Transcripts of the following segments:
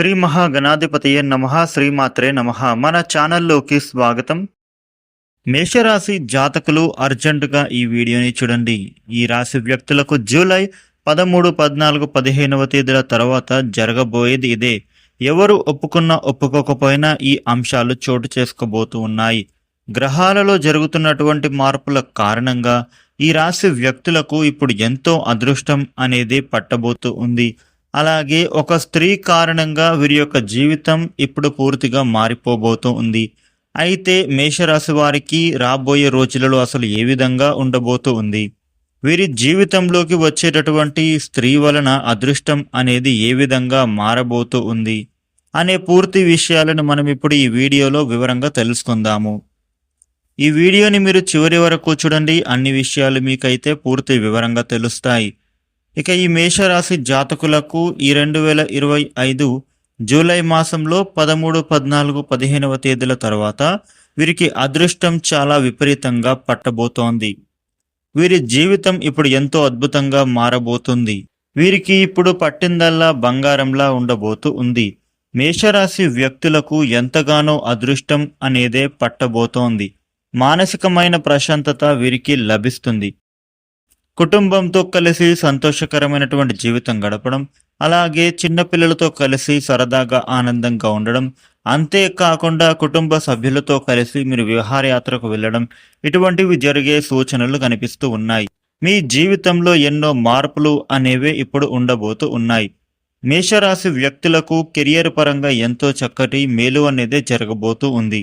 శ్రీ మహాగణాధిపతయ నమ శ్రీమాత్రే నమ. మన ఛానల్లోకి స్వాగతం. మేషరాశి జాతకులు అర్జెంటుగా ఈ వీడియోని చూడండి. ఈ రాశి వ్యక్తులకు జూలై పదమూడు పద్నాలుగు పదిహేనవ తేదీల తర్వాత జరగబోయేది ఇదే. ఎవరు ఒప్పుకున్నా ఒప్పుకోకపోయినా ఈ అంశాలు చోటు చేసుకోబోతూ ఉన్నాయి. గ్రహాలలో జరుగుతున్నటువంటి మార్పుల కారణంగా ఈ రాశి వ్యక్తులకు ఇప్పుడు ఎంతో అదృష్టం అనేది పట్టబోతూ ఉంది. అలాగే ఒక స్త్రీ కారణంగా వీరి యొక్క జీవితం ఇప్పుడు పూర్తిగా మారిపోబోతూ ఉంది. అయితే మేషరాశి వారికి రాబోయే రోజులలో అసలు ఏ విధంగా ఉండబోతూ ఉంది? వీరి జీవితంలోకి వచ్చేటటువంటి స్త్రీ వలన అదృష్టం అనేది ఏ విధంగా మారబోతూ ఉంది? అనే పూర్తి విషయాలను మనం ఇప్పుడు ఈ వీడియోలో వివరంగా తెలుసుకుందాము. ఈ వీడియోని మీరు చివరి వరకు చూడండి. అన్ని విషయాలు మీకైతే పూర్తి వివరంగా తెలుస్తాయి. ఇక ఈ మేషరాశి జాతకులకు ఈ రెండు వేల ఇరవై ఐదు జూలై మాసంలో పదమూడు పద్నాలుగు పదిహేనవ తేదీల తర్వాత వీరికి అదృష్టం చాలా విపరీతంగా పట్టబోతోంది. వీరి జీవితం ఇప్పుడు ఎంతో అద్భుతంగా మారబోతుంది. వీరికి ఇప్పుడు పట్టిందల్లా బంగారంలా ఉండబోతూ ఉంది. మేషరాశి వ్యక్తులకు ఎంతగానో అదృష్టం అనేదే పట్టబోతోంది. మానసికమైన ప్రశాంతత వీరికి లభిస్తుంది. కుటుంబంతో కలిసి సంతోషకరమైనటువంటి జీవితం గడపడం అలాగే చిన్నపిల్లలతో కలిసి సరదాగా ఆనందంగా ఉండడం అంతేకాకుండా కుటుంబ సభ్యులతో కలిసి మీరు విహారయాత్రకు వెళ్ళడం ఇటువంటివి జరిగే సూచనలు కనిపిస్తూ ఉన్నాయి. మీ జీవితంలో ఎన్నో మార్పులు అనేవి ఇప్పుడు ఉండబోతూ ఉన్నాయి. మేషరాశి వ్యక్తులకు కెరియర్ పరంగా ఎంతో చక్కటి మేలు అనేది జరగబోతూ ఉంది.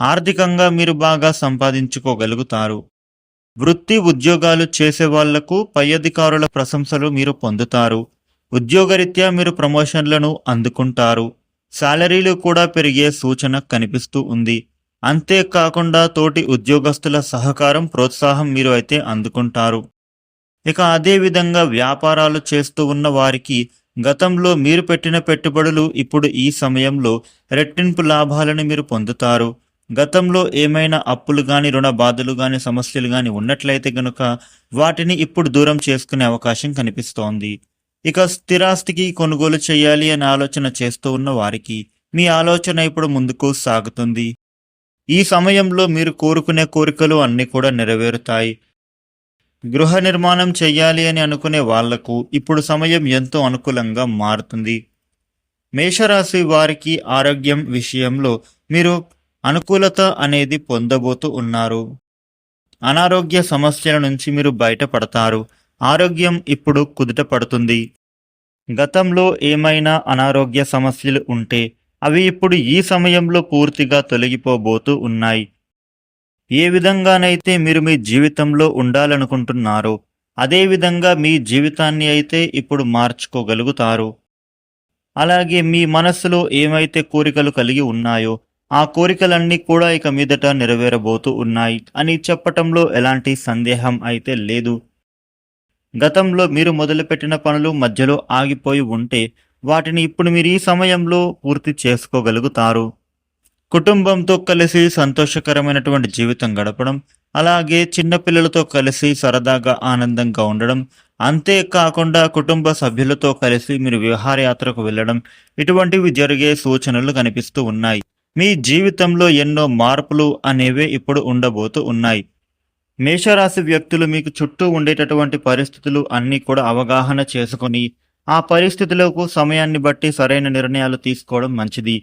ఆర్థికంగా మీరు బాగా సంపాదించుకోగలుగుతారు. వృత్తి ఉద్యోగాలు చేసే వాళ్ళకు పై అధికారుల ప్రశంసలు మీరు పొందుతారు. ఉద్యోగరీత్యా మీరు ప్రమోషన్లను అందుకుంటారు. శాలరీలు కూడా పెరిగే సూచన కనిపిస్తూ ఉంది. అంతేకాకుండా తోటి ఉద్యోగస్తుల సహకారం ప్రోత్సాహం మీరు అయితే అందుకుంటారు. ఇక అదేవిధంగా వ్యాపారాలు చేస్తూ ఉన్న వారికి గతంలో మీరు పెట్టిన పెట్టుబడులు ఇప్పుడు ఈ సమయంలో రెట్టింపు లాభాలను మీరు పొందుతారు. గతంలో ఏమైనా అప్పులు కానీ రుణ బాధలు కానీ సమస్యలు కానీ ఉన్నట్లయితే గనుక వాటిని ఇప్పుడు దూరం చేసుకునే అవకాశం కనిపిస్తోంది. ఇక స్థిరాస్తికి కొనుగోలు చేయాలి అనే ఆలోచన చేస్తూ ఉన్న వారికి మీ ఆలోచన ఇప్పుడు ముందుకు సాగుతుంది. ఈ సమయంలో మీరు కోరుకునే కోరికలు అన్నీ కూడా నెరవేరుతాయి. గృహ నిర్మాణం చెయ్యాలి అని అనుకునే వాళ్ళకు ఇప్పుడు సమయం ఎంతో అనుకూలంగా మారుతుంది. మేషరాశి వారికి ఆరోగ్యం విషయంలో మీరు అనుకూలత అనేది పొందబోతూ ఉన్నారు. అనారోగ్య సమస్యల నుంచి మీరు బయటపడతారు. ఆరోగ్యం ఇప్పుడు కుదుట పడుతుంది. గతంలో ఏమైనా అనారోగ్య సమస్యలు ఉంటే అవి ఇప్పుడు ఈ సమయంలో పూర్తిగా తొలగిపోబోతూ ఉన్నాయి. ఏ విధంగానైతే మీరు మీ జీవితంలో ఉండాలనుకుంటున్నారో అదే విధంగా మీ జీవితాన్ని అయితే ఇప్పుడు మార్చుకోగలుగుతారు. అలాగే మీ మనస్సులో ఏమైతే కోరికలు కలిగి ఉన్నాయో ఆ కోరికలన్నీ కూడా ఇక మీదట నెరవేరబోతూ ఉన్నాయి అని చెప్పటంలో ఎలాంటి సందేహం అయితే లేదు. గతంలో మీరు మొదలుపెట్టిన పనులు మధ్యలో ఆగిపోయి ఉంటే వాటిని ఇప్పుడు మీరు ఈ సమయంలో పూర్తి చేసుకోగలుగుతారు. కుటుంబంతో కలిసి సంతోషకరమైనటువంటి జీవితం గడపడం అలాగే చిన్నపిల్లలతో కలిసి సరదాగా ఆనందంగా ఉండడం అంతేకాకుండా కుటుంబ సభ్యులతో కలిసి మీరు విహారయాత్రకు వెళ్ళడం ఇటువంటివి జరిగే సూచనలు కనిపిస్తూ ఉన్నాయి. మీ జీవితంలో ఎన్నో మార్పులు అనేవి ఇప్పుడు ఉండబోతూ ఉన్నాయి. మేషరాశి వ్యక్తులు మీకు చుట్టూ ఉండేటటువంటి పరిస్థితులు అన్నీ కూడా అవగాహన చేసుకొని ఆ పరిస్థితులకు సమయాన్ని బట్టి సరైన నిర్ణయాలు తీసుకోవడం మంచిది.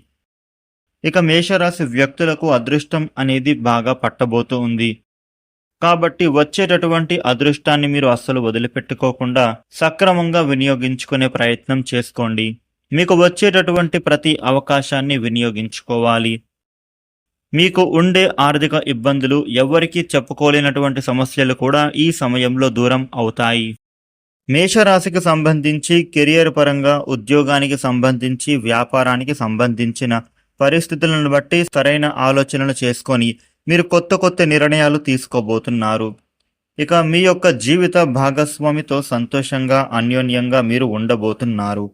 ఇక మేషరాశి వ్యక్తులకు అదృష్టం అనేది బాగా పట్టబోతూ ఉంది. కాబట్టి వచ్చేటటువంటి అదృష్టాన్ని మీరు అస్సలు వదిలిపెట్టుకోకుండా సక్రమంగా వినియోగించుకునే ప్రయత్నం చేసుకోండి. మీకు వచ్చేటటువంటి ప్రతి అవకాశాన్ని వినియోగించుకోవాలి. మీకు ఉండే ఆర్థిక ఇబ్బందులు ఎవ్వరికీ చెప్పుకోలేనటువంటి సమస్యలు కూడా ఈ సమయంలో దూరం అవుతాయి. మేషరాశికి సంబంధించి కెరియర్ పరంగా ఉద్యోగానికి సంబంధించి వ్యాపారానికి సంబంధించిన పరిస్థితులను బట్టి సరైన ఆలోచనలు చేసుకొని మీరు కొత్త కొత్త నిర్ణయాలు తీసుకోబోతున్నారు. ఇక మీ యొక్క జీవిత భాగస్వామితో సంతోషంగా అన్యోన్యంగా మీరు ఉండబోతున్నారు.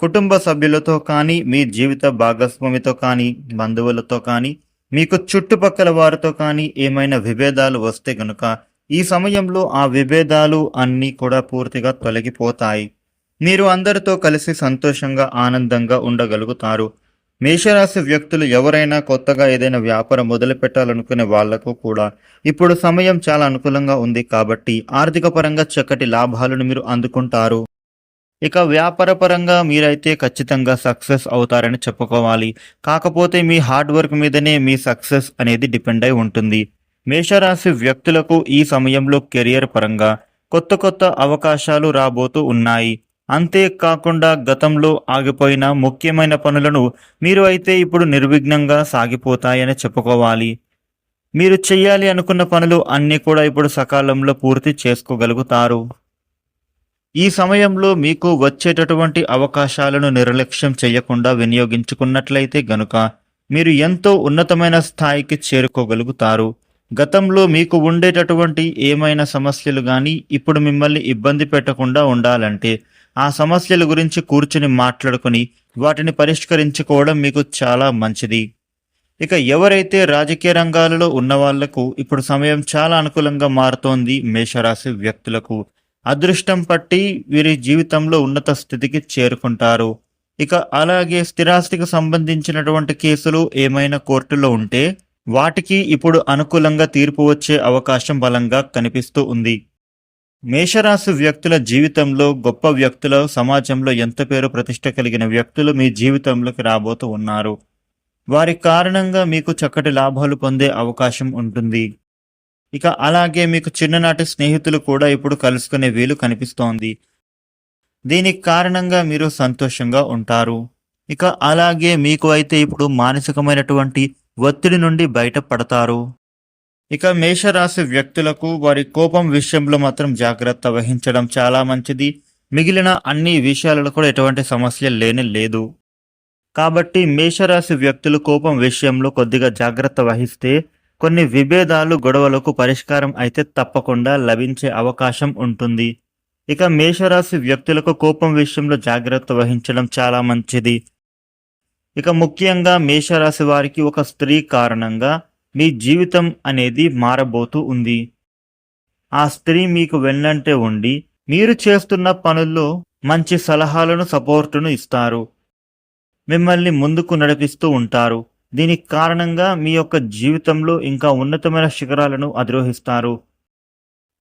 కుటుంబ సభ్యులతో కానీ మీ జీవిత భాగస్వామితో కానీ బంధువులతో కానీ మీకు చుట్టుపక్కల వారితో కానీ ఏమైనా విభేదాలు వస్తే గనుక ఈ సమయంలో ఆ విభేదాలు అన్నీ కూడా పూర్తిగా తొలగిపోతాయి. మీరు అందరితో కలిసి సంతోషంగా ఆనందంగా ఉండగలుగుతారు. మేషరాశి వ్యక్తులు ఎవరైనా కొత్తగా ఏదైనా వ్యాపారం మొదలు పెట్టాలనుకునే వాళ్ళకు కూడా ఇప్పుడు సమయం చాలా అనుకూలంగా ఉంది కాబట్టి ఆర్థిక పరంగా చక్కటి లాభాలను మీరు అందుకుంటారు. ఇక వ్యాపారపరంగా మీరైతే ఖచ్చితంగా సక్సెస్ అవుతారని చెప్పుకోవాలి. కాకపోతే మీ హార్డ్ వర్క్ మీదనే మీ సక్సెస్ అనేది డిపెండ్ అయి ఉంటుంది. మేషరాశి వ్యక్తులకు ఈ సమయంలో కెరియర్ పరంగా కొత్త కొత్త అవకాశాలు రాబోతూ ఉన్నాయి. అంతేకాకుండా గతంలో ఆగిపోయిన ముఖ్యమైన పనులను మీరు అయితే ఇప్పుడు నిర్విఘ్నంగా సాగిపోతాయని చెప్పుకోవాలి. మీరు చేయాలి అనుకున్న పనులు అన్నీ కూడా ఇప్పుడు సకాలంలో పూర్తి చేసుకోగలుగుతారు. ఈ సమయంలో మీకు వచ్చేటటువంటి అవకాశాలను నిర్లక్ష్యం చేయకుండా వినియోగించుకున్నట్లయితే గనుక మీరు ఎంతో ఉన్నతమైన స్థాయికి చేరుకోగలుగుతారు. గతంలో మీకు ఉండేటటువంటి ఏమైనా సమస్యలు కానీ ఇప్పుడు మిమ్మల్ని ఇబ్బంది పెట్టకుండా ఉండాలంటే ఆ సమస్యల గురించి కూర్చుని మాట్లాడుకుని వాటిని పరిష్కరించుకోవడం మీకు చాలా మంచిది. ఇక ఎవరైతే రాజకీయ రంగాలలో ఉన్న వాళ్ళకు ఇప్పుడు సమయం చాలా అనుకూలంగా మారుతోంది మేషరాశి వ్యక్తులకు. అదృష్టం పట్టి వీరి జీవితంలో ఉన్నత స్థితికి చేరుకుంటారు. ఇక అలాగే స్థిరాస్తికి సంబంధించినటువంటి కేసులు ఏమైనా కోర్టులో ఉంటే వాటికి ఇప్పుడు అనుకూలంగా తీర్పు వచ్చే అవకాశం బలంగా కనిపిస్తూ ఉంది. మేషరాశి వ్యక్తుల జీవితంలో గొప్ప వ్యక్తుల సమాజంలో ఎంత పేరు ప్రతిష్ట కలిగిన వ్యక్తులు మీ జీవితంలోకి రాబోతూ ఉన్నారు. వారి కారణంగా మీకు చక్కటి లాభాలు పొందే అవకాశం ఉంటుంది. ఇక అలాగే మీకు చిన్ననాటి స్నేహితులు కూడా ఇప్పుడు కలుసుకునే వీలు కనిపిస్తోంది. దీనికి కారణంగా మీరు సంతోషంగా ఉంటారు. ఇక అలాగే మీకు అయితే ఇప్పుడు మానసికమైనటువంటి ఒత్తిడి నుండి బయటపడతారు. ఇక మేషరాశి వ్యక్తులకు వారి కోపం విషయంలో మాత్రం జాగ్రత్త వహించడం చాలా మంచిది. మిగిలిన అన్ని విషయాలలో కూడా ఎటువంటి సమస్య లేని లేదు. కాబట్టి మేషరాశి వ్యక్తులు కోపం విషయంలో కొద్దిగా జాగ్రత్త వహిస్తే కొన్ని విభేదాలు గొడవలకు పరిష్కారం అయితే తప్పకుండా లభించే అవకాశం ఉంటుంది. ఇక మేషరాశి వ్యక్తులకు కోపం విషయంలో జాగ్రత్త వహించడం చాలా మంచిది. ఇక ముఖ్యంగా మేషరాశి వారికి ఒక స్త్రీ కారణంగా మీ జీవితం అనేది మారబోతూ ఉంది. ఆ స్త్రీ మీకు వెన్నంటే ఉండి మీరు చేస్తున్న పనుల్లో మంచి సలహాలను సపోర్టును ఇస్తారు. మిమ్మల్ని ముందుకు నడిపిస్తూ ఉంటారు. దీనికి కారణంగా మీ యొక్క జీవితంలో ఇంకా ఉన్నతమైన శిఖరాలను అధిరోహిస్తారు.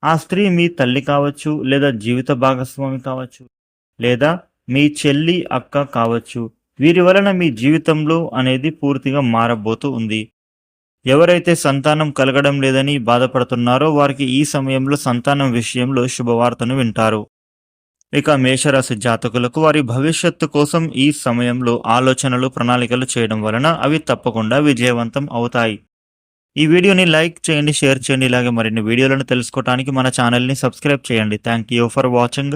ఆ స్త్రీ మీ తల్లి కావచ్చు లేదా జీవిత భాగస్వామి కావచ్చు లేదా మీ చెల్లి అక్క కావచ్చు. వీరి వలన మీ జీవితంలో అనేది పూర్తిగా మారబోతూ ఉంది. ఎవరైతే సంతానం కలగడం లేదని బాధపడుతున్నారో వారికి ఈ సమయంలో సంతానం విషయంలో శుభవార్తను వింటారు. ఇక మేషరాశి జాతకులకు వారి భవిష్యత్తు కోసం ఈ సమయంలో ఆలోచనలు ప్రణాళికలు చేయడం వలన అవి తప్పకుండా విజయవంతం అవుతాయి. ఈ వీడియోని లైక్ చేయండి షేర్ చేయండి. ఇలాగే మరిన్ని వీడియోలను తెలుసుకోవడానికి మన ఛానల్ని సబ్స్క్రైబ్ చేయండి. Thank you for watching.